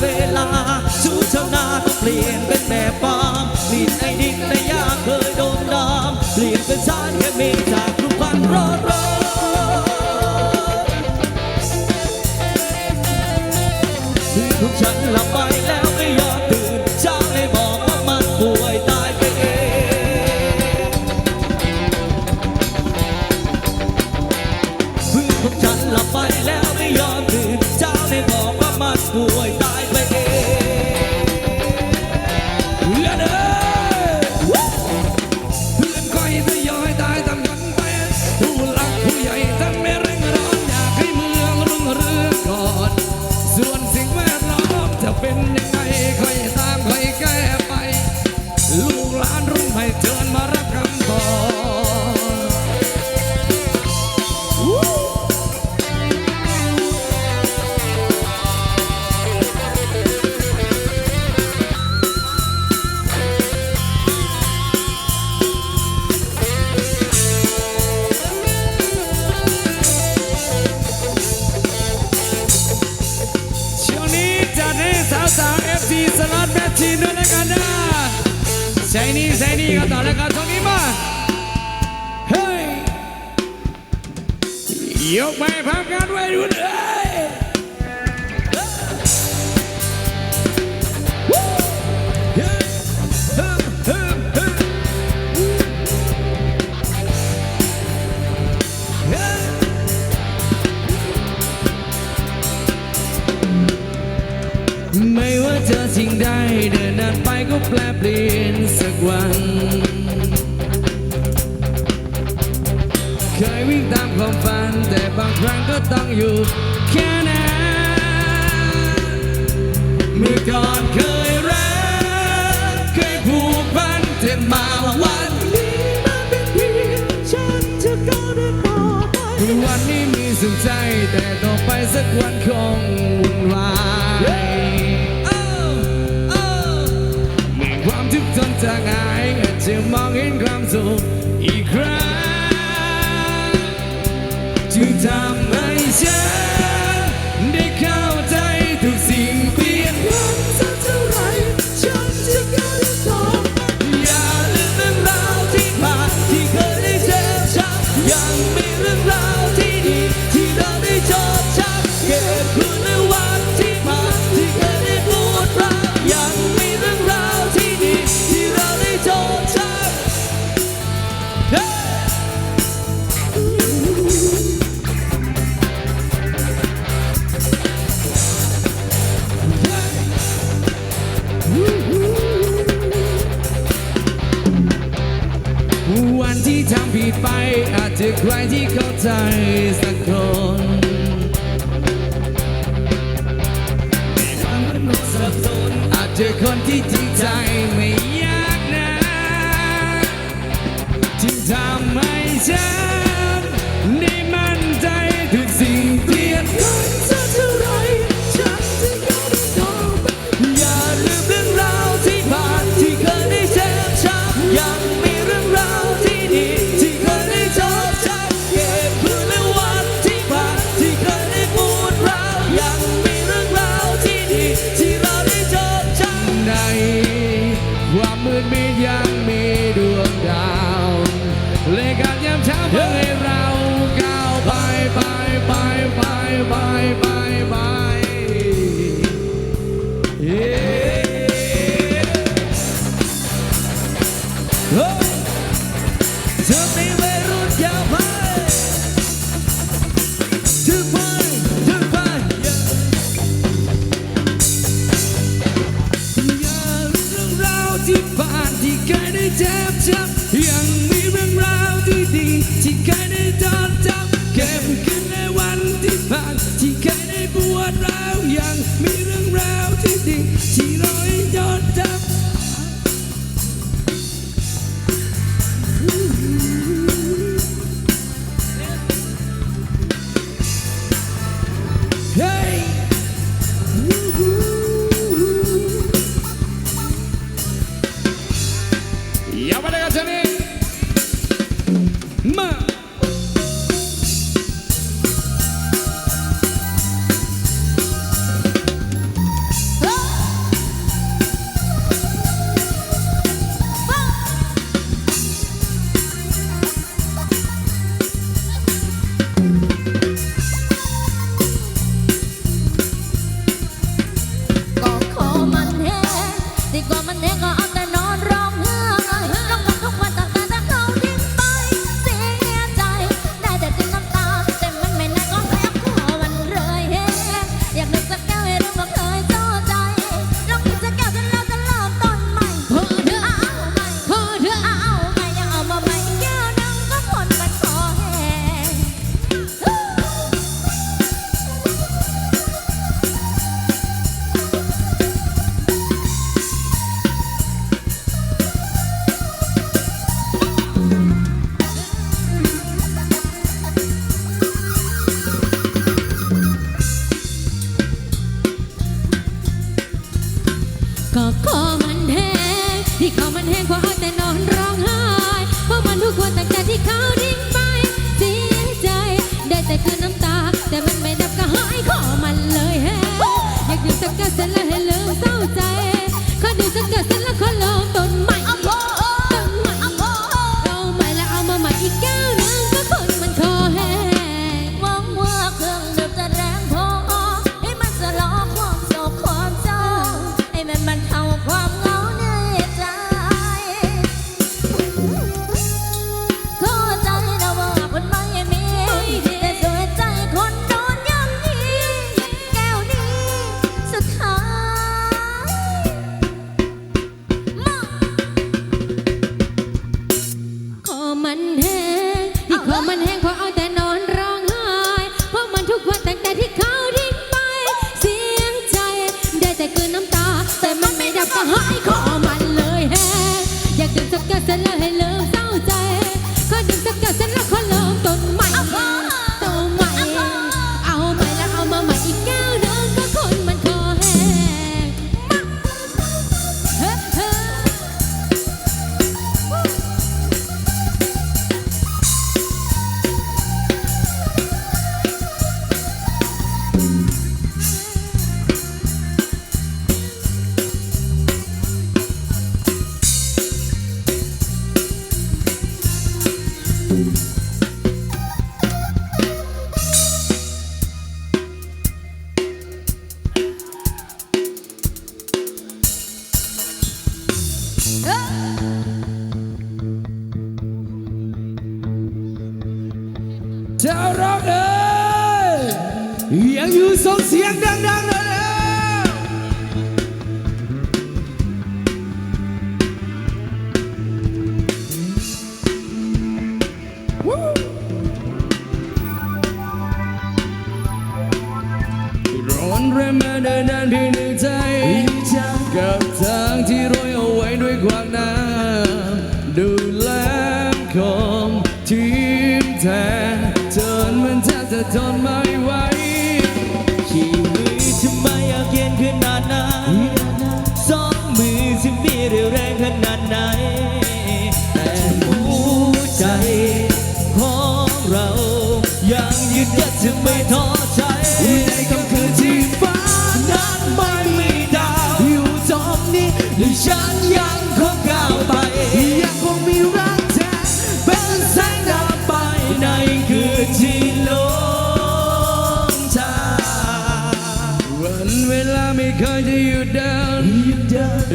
เวลาชูชาวนาต้องเปลี่ยนเป็นแม่บ้านมีไอ้ดินในยาเคยโดนดามเปลี่ยนเป็นสารเคมีจากรูปพันรอน ใช้นี่ก็ต่อแล้วกันตรงนี้มาเฮ้ยยกไปพักกันไว้ดูเด้อ ความฝันแต่บางครั้งก็ต้องอยู่แค่นั้นเมื่อก่อนเคยรักเคยผูกพันแต่มาวันนี้มาเป็นเพียงฉันจะก้าวเดินต่อไปวันนี้มีสุขใจแต่ต่อไปสักวันคงวุ่นวายความทุกข์ทนจะกหายอาจะมองเห็นความสุข 他们相。 ที่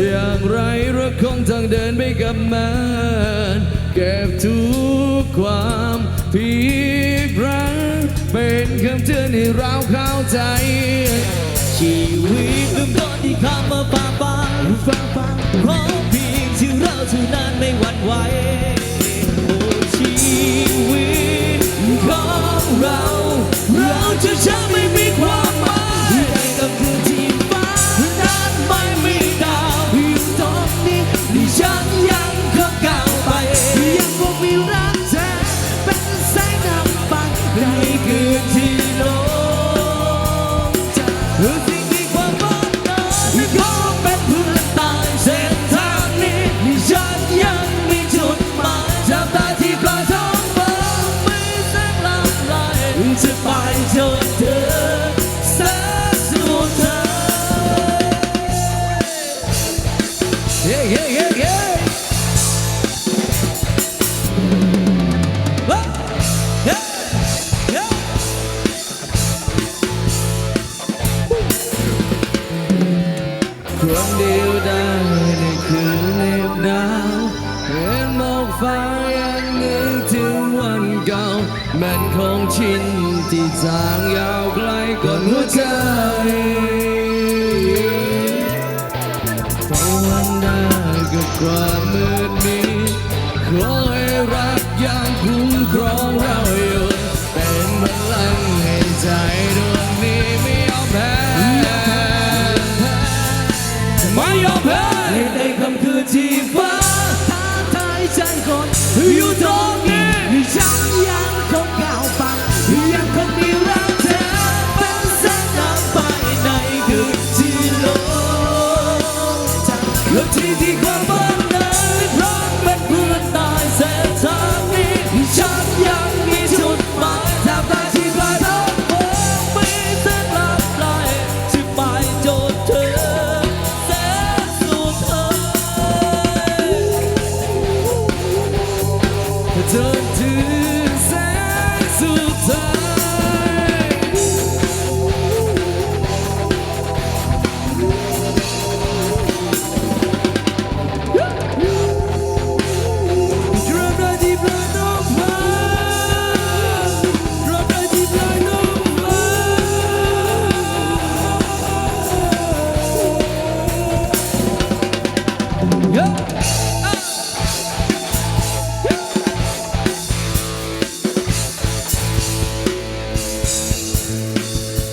อย่างไรเราคงต้องเดินไปกับมันเก็บทุกความผิดพลาดเป็นคำเตือนให้เราเข้าใจ ชีวิตเริ่มต้นที่คำว่าปาปาฟังฟังเพราะเพียงที่เราเท่านั้นไม่หวั่นไหว Notre vie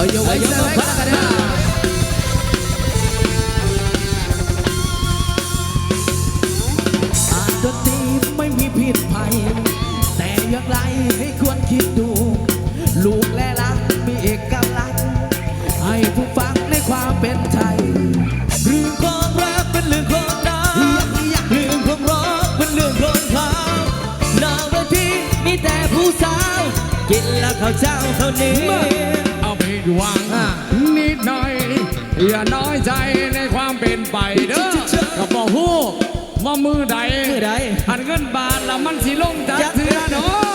અયો นไม่มีผิดภัย แต่อย่าไรให้ควรคิดดู ลูกและหลักมีเอกลักษณ์ให้ผู้ฟังในความเป็นไทยเรื่องของรักเป็นเรื่องของน้ำเรื่องของร้อเป็นเรื่องของเขาน้าเทีมีแต่ผู้สาว กินล้วเขาเจ้าเขานี้ ดหวัง นิดหน่อย อย่าน้อยใจในความเป็นไปเด้อกับบอกฮู้ว่ามือใดมือใดหันเงินบาทละมันสิลงจากเถื่อเนาะ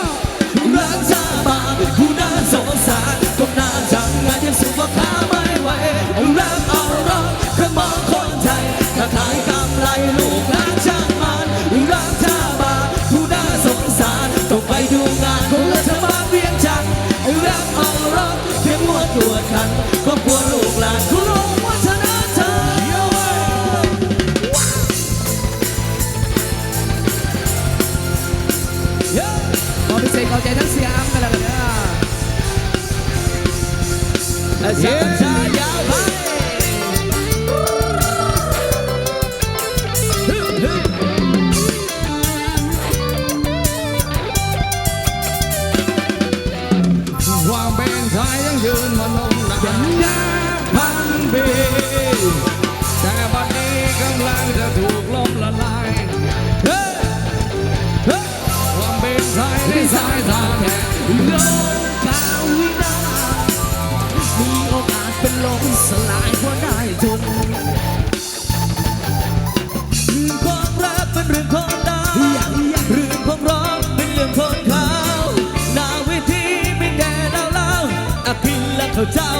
รักษาบาเป็นคู่น่าสงสารก็น่าจังงานยังสุขภาพไม่ไหวรักเอาเราเครื่อมองคนไทยถ้าทาย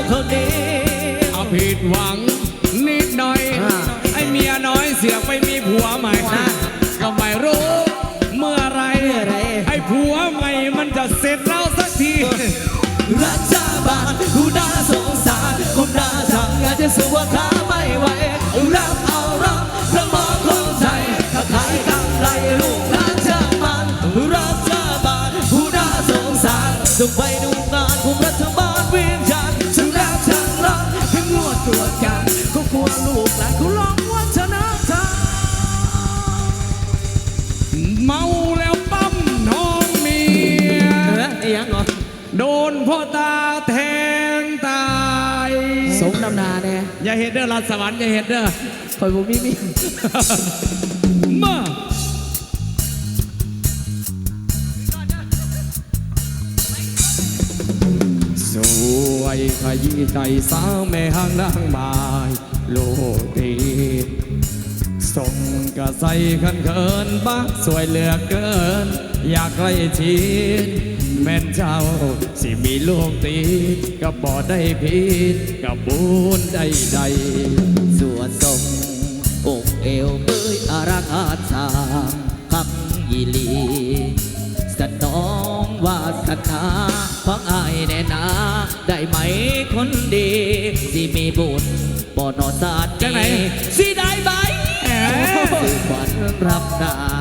เขาเจ้าเขานี้เอาผิดหวังนิดหน่อย ไอ้เมียน้อยเสียไปมีผัวใหม่ก็ไม่รู้เมื่อไร ไอ้ผัวใหม่มันจะเสร็จแล้วสักที รักชาบานผู้น่าสงสารคนน่าทำงานจะสู้ว่าขาไม่ไหวรับเอารับพระหมอคนไทยถ้าขายกำไรลูกหลานชามันรักชาบานผู้น่าสงสารต้องไปดู ก็กลัวลูกหลานเขาลองวัฒนธรรมเมาแล้วปั๊มน้องเมียเอ๊ะไอ้ยังเหรอโดนพ่อตาแทงตายสมนำหนาแน่อย่าเห็นเด้อรัสวรรค์อย่าเห็นเด้อคอยบ่มีมีมาสวยขยี้ใจสาวแม่ห้างนางไม้ โลตีสมกระใสขันเขินบักสวยเหลือเกิน อยากใกล้ชิดแม่นเจ้าสิมีลูกตีก็บ่ได้ผิดกับบุญใดๆสวดทรงอกเอวเบยอารักอาจางคักยีลีสนองวาสนาพังอายแน่นา ได้ไหมคนดี สิมีบุญ ปอนอศาสตร์จังไหนสิได้ไหมเอ๊ะสิบันรับนา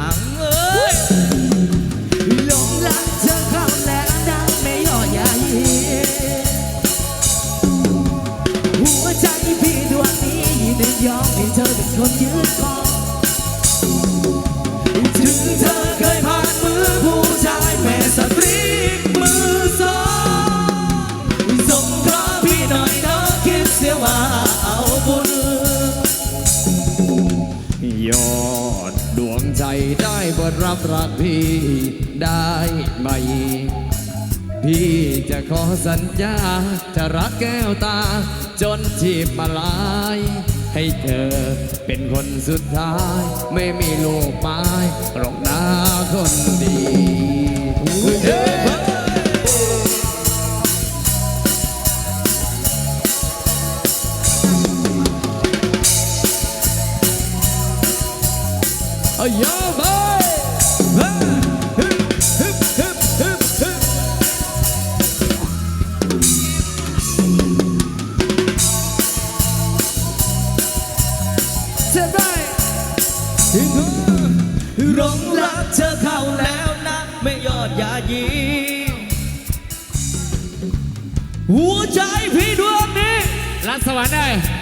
รับรักพี่ได้ไหม พี่จะขอสัญญา จะรักแก้วตา จนชีพมาลาย ให้เธอเป็นคนสุดท้าย ไม่มีลูกไม้หรอกนาคนดีเฮ้ย รักสวรรค์ได้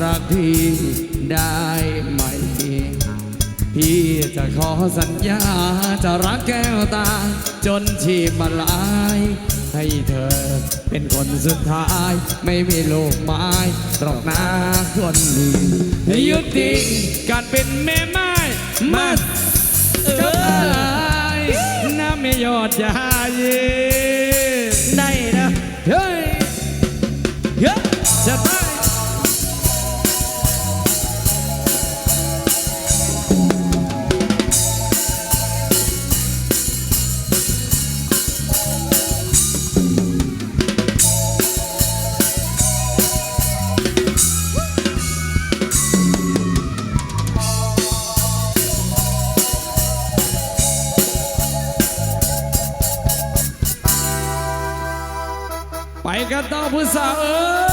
รักพี่ได้ไหมพี่พี่จะขอสัญญาจะรักแก้วตา จนชีพมาลาย ให้เธอเป็นคนสุดท้าย ไม่มีโลกไม้ตรอกนาคนนี้ยุติการเป็นแม่ไม้มาเออน้าไม่ยอดยาเย Sa'ud.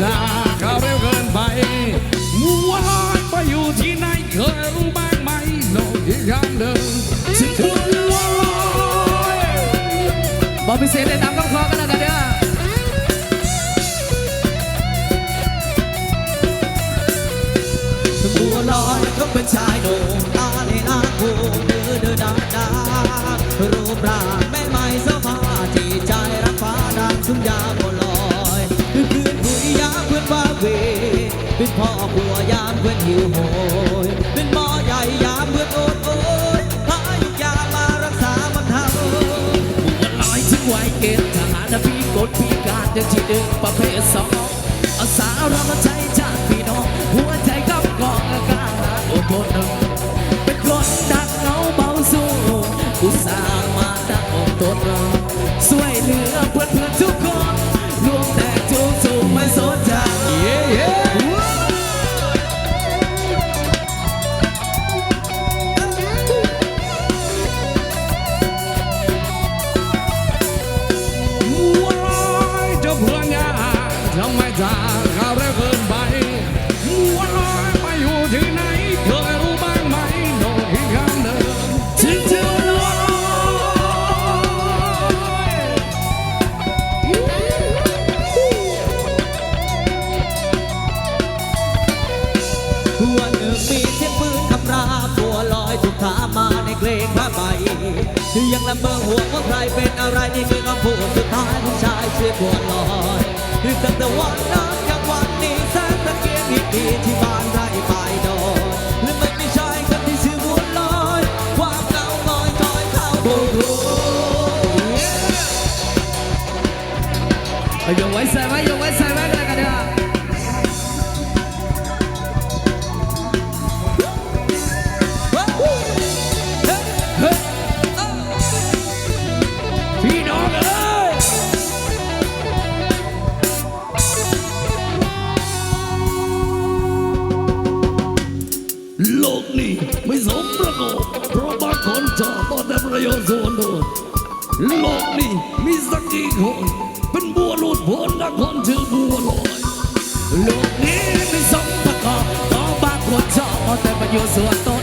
ถ้าเขาเร็วเกินไปมัวลอยไปอยู่ที่ไหนเคยรู้บ้างไหมโลกที่ข้างเดิมฉันมัวลอยบอกพิเศษได้ตามคอกันนะเด้อเป็นชายโด อนหิวโหยเป็นหมอใหญ่ยามเพื่อนโอดโอยหายุยามารักษามันเทาปวดน้อยถึงไวยเกณฑ์ทหารพี่กดพี่การจะที่ดึงประเภทสองอาสาเราใจ ใครเป็นอะไรนี่คือคำพูดสุดท้ายผู้ชายเชื่อบัวลอยหรือตั้งแต่วันนั้นกังวันนี้แสนตะเกียงอีกทีที่บ้านไร่ไปดอยและไม่มีชายคนที่ชื่อบัวลอยความเหงาลอยคอยเข้าบูรูเอายงไว้ใส่ไว้ยงไว้ใส่ คนถือบัวลอยลูกนี้มีสมประกอบของบางคนชอบเอาแต่ประโยชน์ส่วนตัว